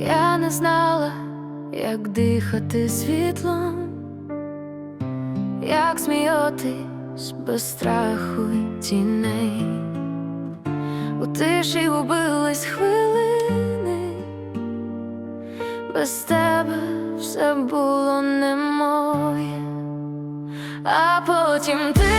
Я не знала, як дихати світлом, як сміятись без страху і тіней. У тиші убились хвилини, без тебе все було не моє, а потім ти.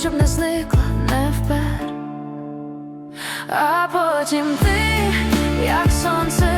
щоб не зникла не впер, а потім ти, як сонце.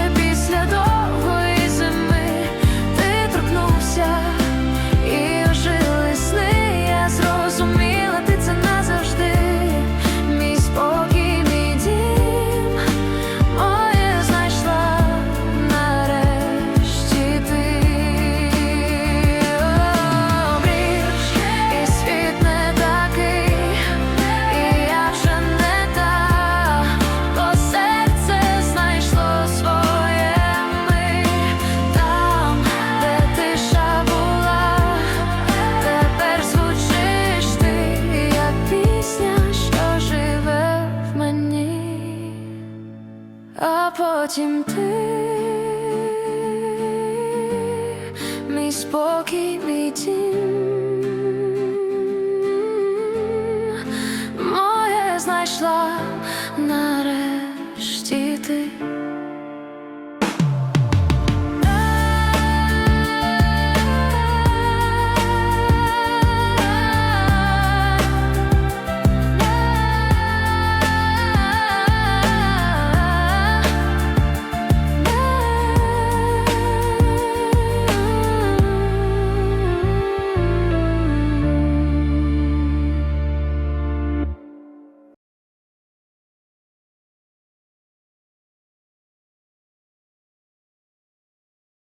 потім ти, мій спокій, мій.